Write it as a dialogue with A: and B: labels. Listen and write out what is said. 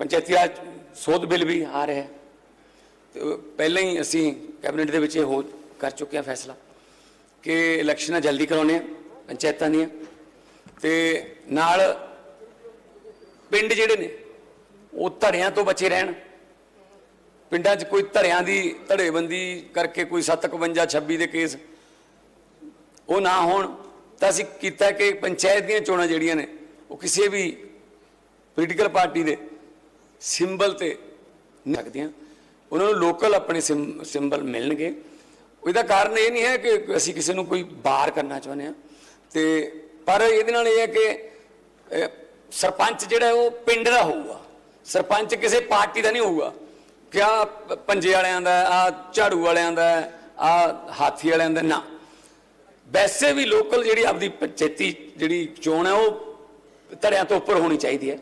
A: ਪੰਚਾਇਤੀ ਰਾਜ ਸੋਧ ਬਿੱਲ ਵੀ ਆ ਰਿਹਾ ਹੈ। ਪਹਿਲਾਂ ਹੀ ਅਸੀਂ ਕੈਬਨਿਟ ਦੇ ਵਿੱਚ ਇਹ ਹੋ ਕਰ ਚੁੱਕੇ ਹਾਂ ਫੈਸਲਾ ਕਿ ਇਲੈਕਸ਼ਨਾਂ ਜਲਦੀ ਕਰਾਉਣੇ ਆ ਪੰਚਾਇਤਾਂ ਦੀਆਂ। ਤੇ ਨਾਲ ਪਿੰਡ ਜਿਹੜੇ ਨੇ, ਉਹ ਧੜਿਆਂ ਤੋਂ ਬਚੇ ਰਹਿਣ। ਪਿੰਡਾਂ 'ਚ ਕੋਈ ਧੜਿਆਂ ਦੀ ਧੜੇਬੰਦੀ ਕਰਕੇ ਕੋਈ 751 26 ਦੇ ਕੇਸ ਉਹ ਨਾ ਹੋਣ, ਤਾਂ ਅਸੀਂ ਕੀਤਾ ਕਿ ਪੰਚਾਇਤ ਦੀਆਂ ਚੋਣਾਂ ਜਿਹੜੀਆਂ ਨੇ, ਉਹ ਕਿਸੇ ਵੀ ਪੋਲੀਟੀਕਲ ਪਾਰਟੀ ਦੇ ਸਿੰਬਲ ਤੇ ਨਹੀਂ ਸਕਦੀਆਂ। ਉਹਨਾਂ ਨੂੰ ਲੋਕਲ ਆਪਣੇ ਸਿੰਬਲ ਮਿਲਣਗੇ। ਇਹਦਾ ਕਾਰਨ ਇਹ ਨਹੀਂ ਹੈ ਕਿ ਅਸੀਂ ਕਿਸੇ ਨੂੰ ਕੋਈ ਬਾਹਰ ਕਰਨਾ ਚਾਹੁੰਦੇ ਹਾਂ। ਤੇ ਪਰ ਇਹਦੇ ਨਾਲ ਇਹ ਹੈ ਕਿ ਸਰਪੰਚ ਜਿਹੜਾ ਉਹ ਪਿੰਡ ਦਾ ਹੋਊਗਾ। ਸਰਪੰਚ ਕਿਸੇ ਪਾਰਟੀ ਦਾ ਨਹੀਂ ਹੋਊਗਾ। ਕਿਆ ਪੰਜੇ ਵਾਲਿਆਂ ਦਾ ਆ ਝਾੜੂ ਵਾਲਿਆਂ ਦਾ ਆ ਹਾਥੀ ਵਾਲਿਆਂ ਦਾ ਨਾ। ਵੈਸੇ ਵੀ ਲੋਕਲ ਜਿਹੜੀ ਆਪਦੀ ਪੰਚਾਇਤੀ ਜਿਹੜੀ ਚੋਣ ਹੈ, ਉਹ ਧੜਿਆਂ ਤੋਂ ਉੱਪਰ ਹੋਣੀ ਚਾਹੀਦੀ ਹੈ।